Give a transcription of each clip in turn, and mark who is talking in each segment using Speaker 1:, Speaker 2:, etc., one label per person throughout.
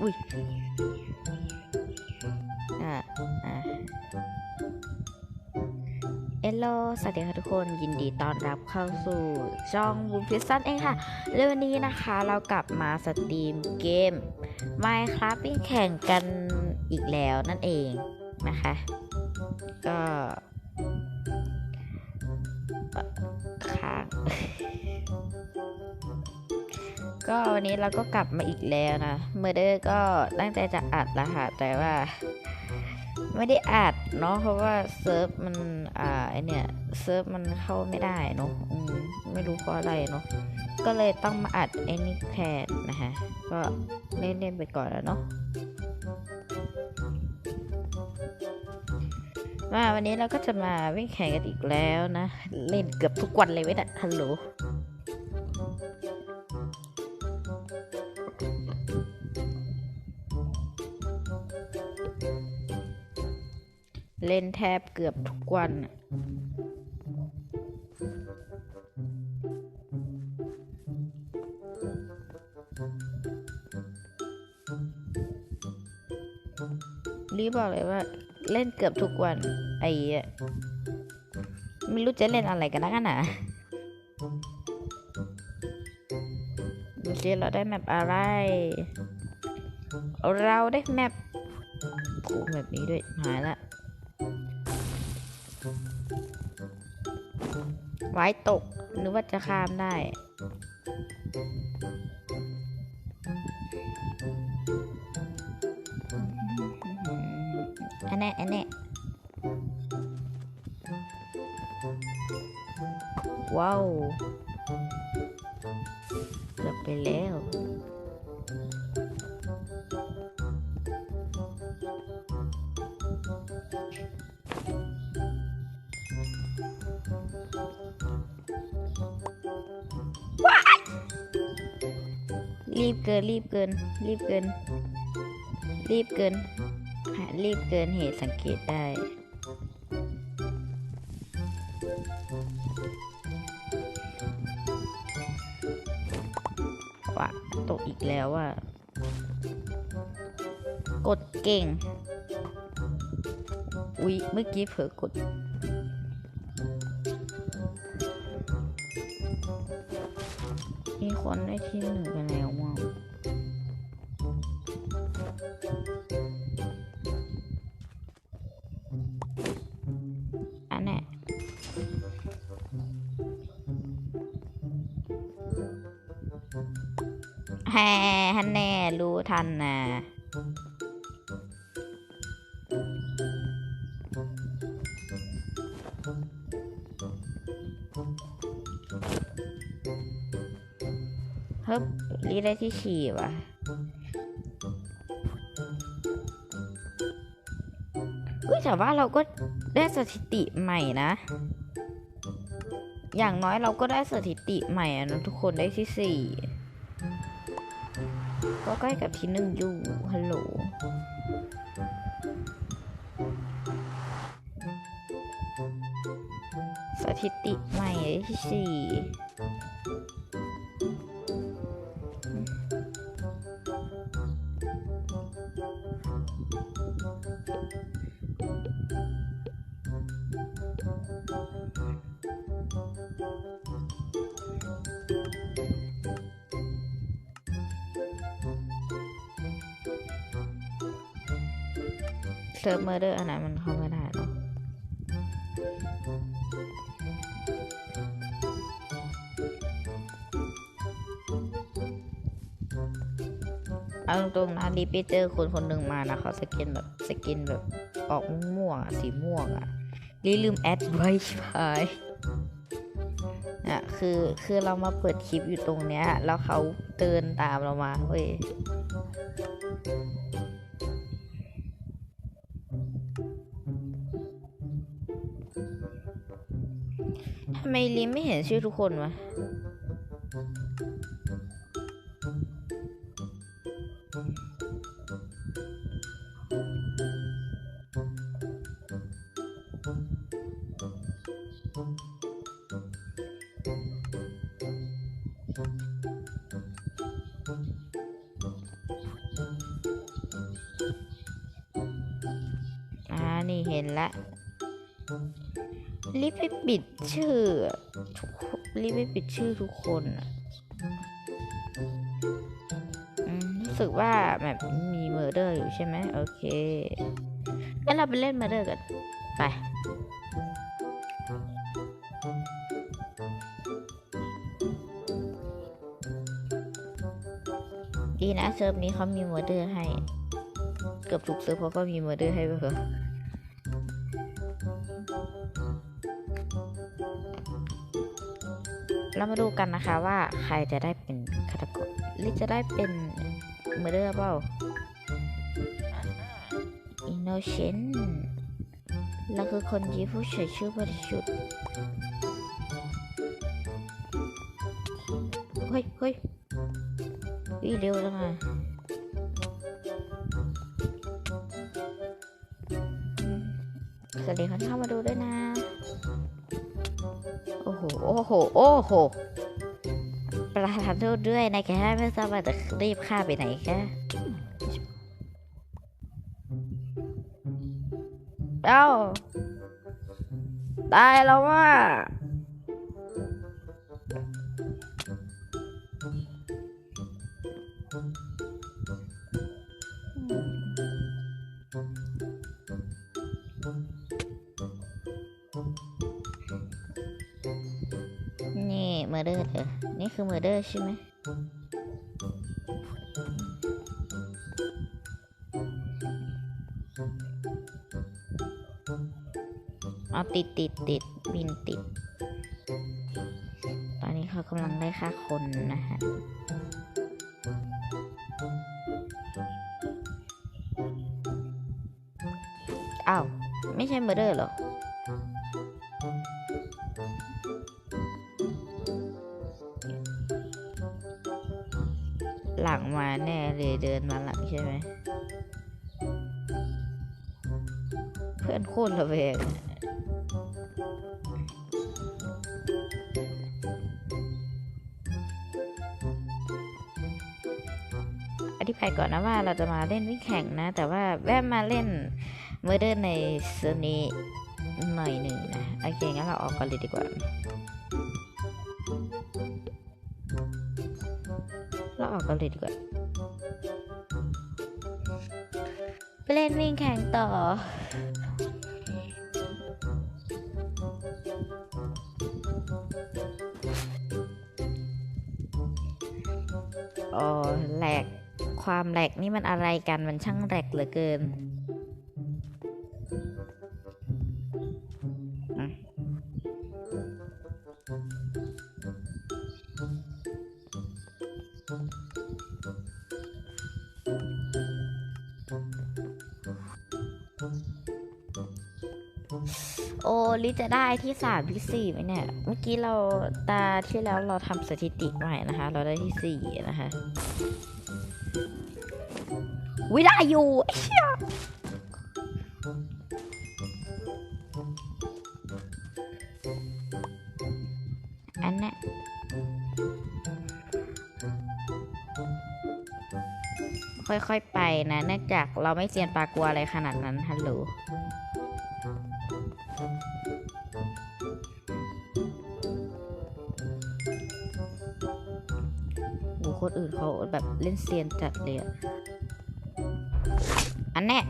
Speaker 1: อุ้ยอ่าอ่าเอลโลสวัสดีค่ะทุกคนยินดีต้อนรับเข้าสู่ช่องบูมพิซซันเองค่ะเรื่องวันนี้นะคะเรากลับมาสตรีมเกม Minecraft วิ่งแข่งกันอีกแล้วนั่นเองนะคะ ก็ ก็วันนี้เราก็กลับมาอีกแล้วนะเมอร์เดอร์ก็ตั้งใจจะอัดแล้วค่ะแต่ว่า ไม่ได้อัดเนาะเพราะว่าเซิร์ฟมันอ่าไอเนี่ยเซิร์ฟมันเข้าไม่ได้เนาะไม่รู้เพราะอะไรเนาะก็เลยต้องมาอัดไอนี่แทนนะคะก็เล่นๆไปก่อนแล้วเนาะว่าวันนี้เราก็จะมาวิ่งแข่งกันอีกแล้วนะ เล่นเกือบทุกวันเลยเว้ยนะฮัลโหล เล่นแทบเกือบทุกวันน่ะรีบบอกเลยว่า เล่นเกือบทุกวัน ไอ้เหี้ยไม่รู้จะเล่นอะไรกันนะกันนะดูสิเราได้แมปอะไร เราได้แมปโอ้แบบนี้ด้วยหายละ ไว้ตกหรือว่าจะข้ามได้ อันแน่อันแน่ว้าวเกือบไปแล้ว รีบเกิน รีบเกิน รีบเกินรีบเกินหารีบเกินเหตุสังเกตได้ ว่ะตกอีกแล้วอะกดเก่ง อุ๊ย เมื่อกี้เผลอกดมีคนได้ที่หนึ่งกันแล้ว แฮ่ฮันแน่รู้ทันนะเฮ้ยรีได้ที่ฉี่ว่ะอุ้ยแต่ว่าเราก็ได้สถิติใหม่นะ อย่างน้อยเราก็ได้สถิติใหม่นะทุกคนได้ที่สี่ ก็ใกล้กับที่หนึ่งอยู่ฮัลโหลสถิติใหม่ที่สี่ เซิร์ฟเมอร์เดอร์อันนั้นมันเข้าไม่ได้หรอเอาตรงๆนะรีไปเจอคนคนหนึ่งมานะเขาสกินแบบสกินแบบออกม่วงสีม่วงอะรีลืมแอดไว้ชิบหายอะคือคือเรามาเปิดคลิปอยู่ตรงเนี้ย แล้วเขาเดินตามเรามาเว้ย ทำไมลิมไม่เห็นชื่อทุกคนวะ อ่า นี่เห็นแล้ว รีบไปปิดชื่อทุกรีบไปปิดชื่อทุกคนอะรู้สึกว่าแบบมีเมอร์เดอร์อยู่ใช่ไหมโอเคงั้นเราไปเล่นเมอร์เดอร์กัน ไปดีนะเซิร์ฟนี้เขามีเมอร์เดอร์ให้ เกือบทุกเซิร์ฟเขาก็มีเมอร์เดอร์ให้ไปเถอ เรามาดูกันนะคะว่าใครจะได้เป็นฆาตกรหรือจะได้เป็นเมอร์เดอร์เปล่า innocent เราคือคนยีผู้เฉยชื่อบริสุทธิ์เฮ้ยเฮ้ยวิ่งเร็วจังอะสวัสดีคนเข้ามาดูด้วยนะ โอ้โห โอ้โห ประธานโทษด้วยนะแค่ไม่ทราบว่าจะรีบฆ่าไปไหนแค่เอ้าตายแล้วว่า ร์เดอร์เหรอ นี่คือเมอร์เดอร์ใช่ไหมเอาติดติดติดบินติด ตอนนี้เขากำลังได้ค่าคนนะฮะอ้าว ไม่ใช่เมอร์เดอร์หรอ หลังมาแน่เลยเดินมาหลังใช่ไหม เพื่อนโคตรระแวงอะอธิบายก่อนนะว่าเราจะมาเล่นวิ่งแข่งนะ แต่ว่าแวะมาเล่นเมอร์เดอร์ในเซิร์นี้หน่อยหนึ่งนะ โอเคงั้นเราออกกันเลยดีกว่า กกันเลยดีกว่าไปเล่นวิ่งแข่งต่ออ๋อแหลก ความแหลกนี่มันอะไรกัน มันช่างแหลกเหลือเกิน ลิจะได้ที่สามที่สี่ไหมเนี่ย เมื่อกี้เราตาที่แล้วเราทำสถิติใหม่นะคะ เราได้ที่สี่นะคะวิได้อยู่ไอันเนี้ยค่อยๆไปนะ เนื่องจากเราไม่เซียนปลากลัวอะไรขนาดนั้นฮัลโหล คนอื่นเขาแบบเล่นเซียนจัดเลยอะอันแน่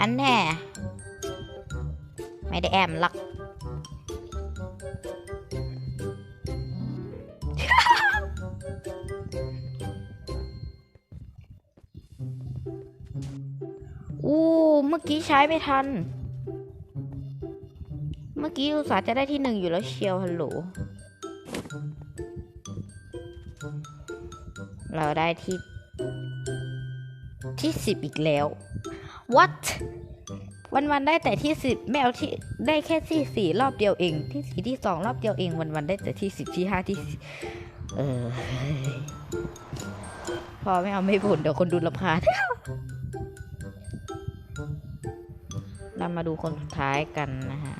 Speaker 1: อันแน่ ไม่ได้แอมหรอกอู้เมื่อกี้ใช้ไม่ทัน เมื่อกี้อุตส่าห์จะได้ที่หนึ่งอยู่แล้วเชียวฮัลโหล เราได้ที่ที่สิบอีกแล้ว what วันวันๆได้แต่ที่สิบไม่เอาที่ได้แค่ที่สี่รอบเดียวเอง ที่สี่ที่สองรอบเดียวเองวันวันๆได้แต่ที่สิบที่ห้าที่เออพอไม่เอาไม่บ่นเดี๋ยวคนดูรำคาญเรามาดูคนสุดท้ายกันนะฮะ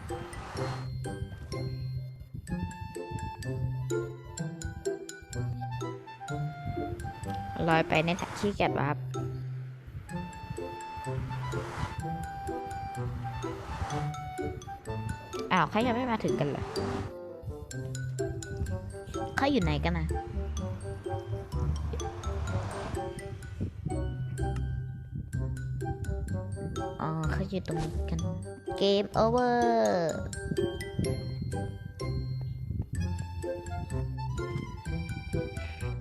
Speaker 1: ลอยไปในถักขี้เกียจวะครับ อ้าวเขายังไม่มาถึงกันเหรอเขาอยู่ไหนกันนะอ๋อเขาอยู่ตรงนี้กัน เกมโอเวอร์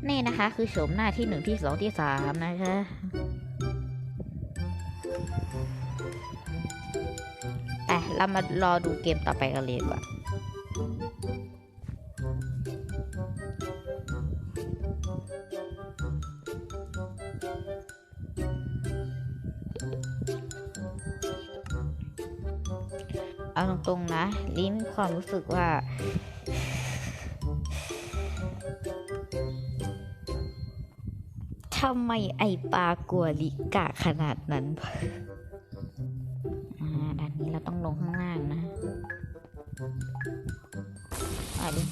Speaker 1: นี่นะคะ คือโฉมหน้าที่หนึ่งที่สองที่สามนะคะ เรามารอดูเกมต่อไปกันเลยดีกว่าเอาตรงๆนะ ลิ้นมีความรู้สึกว่าทำไมไอปลากลัวลิกะขนาดนั้น ต้องลงข้างล่างนะสวัสดี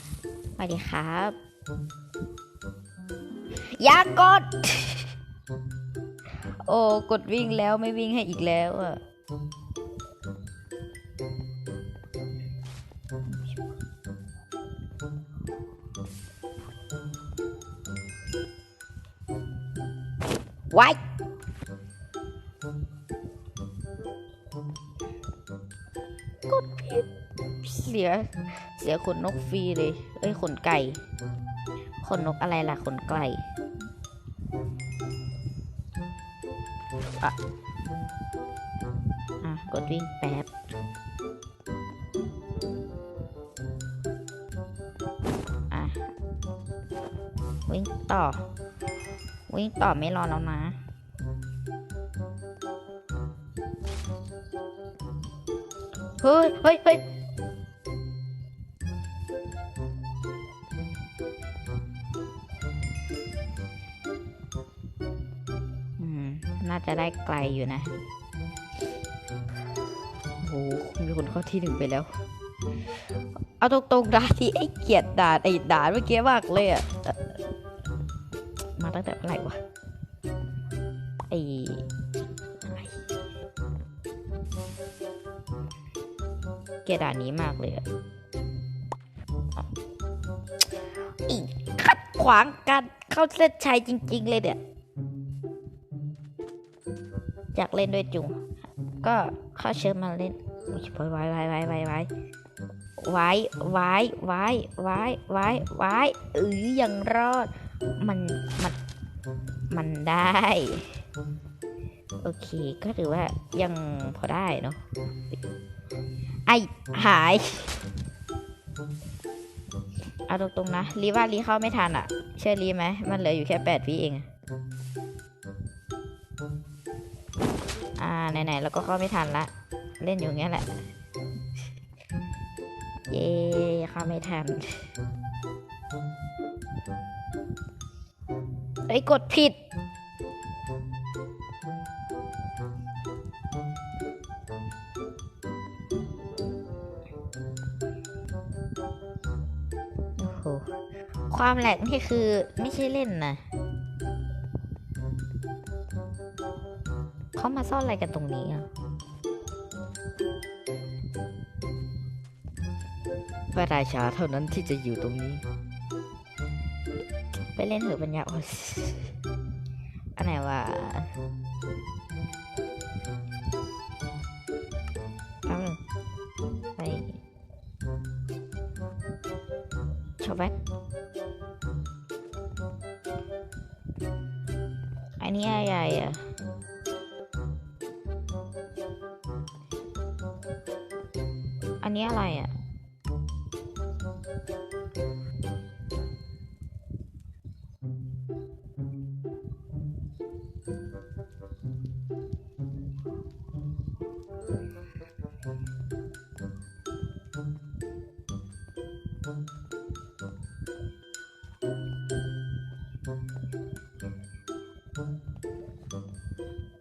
Speaker 1: สวัสดีครับ อย่ากด โอ้ กดวิ่งแล้วไม่วิ่งให้อีกแล้วอะไว้ เสียเสียขนนกฟรีเลย เอ้ยขนไก่ ขนนกอะไรล่ะขนไก่อะอะกดวิ่งแป๊บอะวิ่งต่อ วิ่งต่อไม่รอแล้วนะเฮ้ยเฮ้ยเฮ้ย น่าจะได้ไกลอยู่นะโอ้โหมีคนเข้าที่หนึ่งไปแล้ว เอาตรงๆด่าที่ไอ้เกียดด่าไอ้ด่าเมื่อกี้มากเลยอะมาตั้งแต่เมื่อไหร่วะไอ้เกียดด่านนี้มากเลยอะอีขัดขวางการเข้าเส้นชัยจริง ๆ เลยเนี่ย อยากเล่นด้วยจุง ก็เข้าเชิญมาเล่นอุ๊ยไว้ไว้ไว้ไว้ไว้ไว้ไว้ไว้ไว้ไว้ไว้เออยังรอด มัน มัน มันได้ โอเค ก็ถือว่ายังพอได้เนาะ ไอหาย เอาตรงๆนะ รีว่ารีเข้าไม่ทันอะเชื่อรีไหม มันเหลืออยู่แค่แปดวิเอง อ่าไหนๆเราก็เข้าไม่ทันละ เล่นอยู่อย่างเงี้ยแหละ เย้เข้าไม่ทันเอ้กดผิดโอ้โหความแหลกนี่คือไม่ใช่เล่นนะ มาซ่อนอะไรกันตรงนี้อะพระราชาเท่านั้นที่จะอยู่ตรงนี้ ไปเล่นเถอะปัญญาอ่อนอันไหนวะเอาหนึ่งไปชอบแบทอันนี้อะไรอะ Tania ya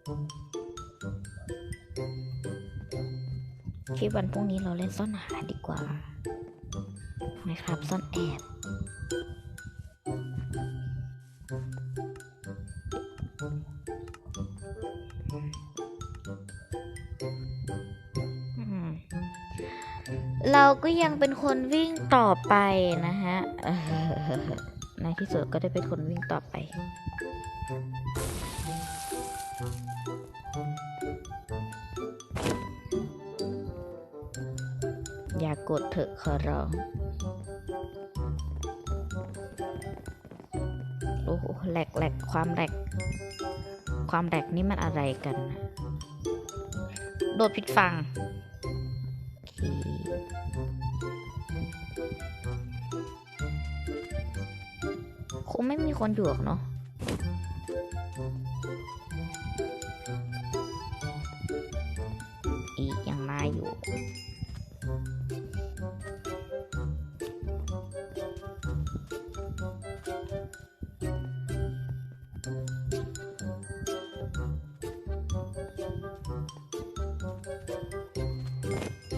Speaker 1: you. คลิปวันพรุ่งนี้เราเล่นซ่อนหาดีกว่านะครับซ่อนแอบเราก็ยังเป็นคนวิ่งต่อไปนะฮะในที่สุดก็ได้เป็นคนวิ่งต่อไปากดเถอะขอร้อง โอ้โหแหลกแหลกความแหลก ความแหลกนี่มันอะไรกัน โดดผิดฝั่งคคงไม่มีคนอยู่หรอกเนาะ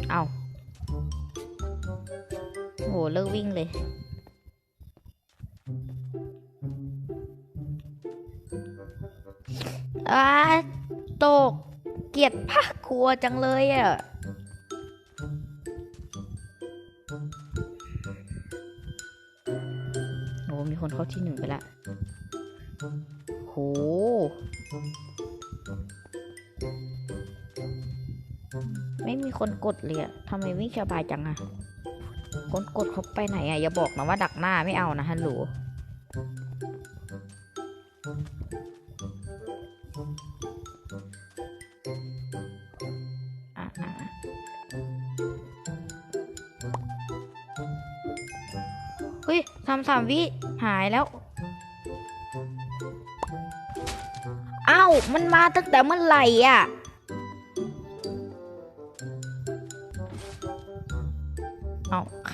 Speaker 1: เอาโหเลิกวิ่งเลย อ้าตก เกียดผ้ากลัวจังเลยอะโหมีคนเข้าที่หนึ่งไปละโห คนกดเลยอะทำไมวิ่งสบายจังอะคนกดเขาไปไหนอะอย่าบอกนะว่าดักหน้าไม่เอานะฮัลโหลอะอะอะเฮ้ยทำสามวิหายแล้วเอ้ามันมาตั้งแต่เมื่อไหร่อะ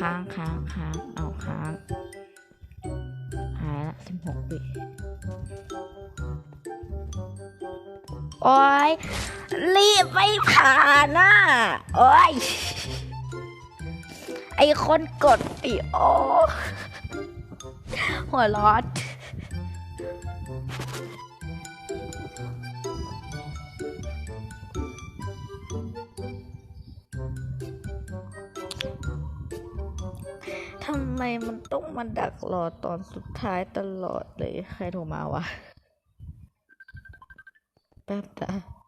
Speaker 1: ค้างค้างค้างเอาค้างหายละสิบหกวิโอ้ยรีบไม่ผ่านน่ะโอ้ยไอคนกดไอโอหัวร้อน ไมมันต้องมาดักรอตอนสุดท้ายตลอดเลย ใครโทรมาวะ แป๊บนะ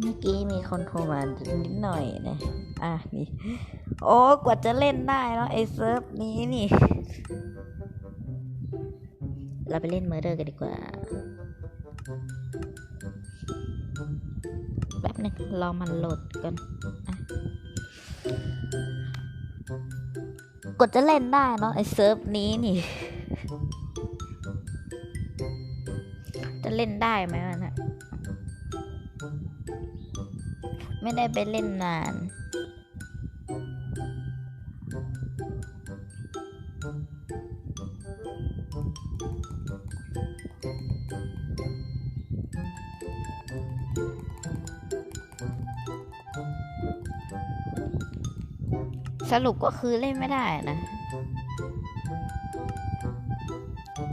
Speaker 1: เมื่อกี้มีคนโทรมานิดหน่อยนะ อะนี่ โอ้กว่าจะเล่นได้แล้วไอ้เซิร์ฟนี้นี่ เราไปเล่นเมอร์เดอร์กันดีกว่า แป๊บหนึงรอมันโหลดกันอะกดจะเล่นได้เนาะไอ้เซิร์ฟนี้นี่ เล่นได้ไหมวะเนะไม่ได้ไปเล่นนาน สรุปก็คือเล่นไม่ได้นะ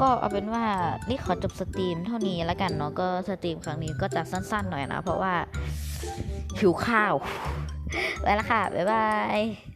Speaker 1: ก็เอาเป็นว่านี่ขอจบสตรีมเท่านี้แล้วกันเนาะก็สตรีมครั้งนี้ก็จะสั้นๆหน่อยนะ เพราะว่าหิวข้าวไปละค่ะ บ๊ายบาย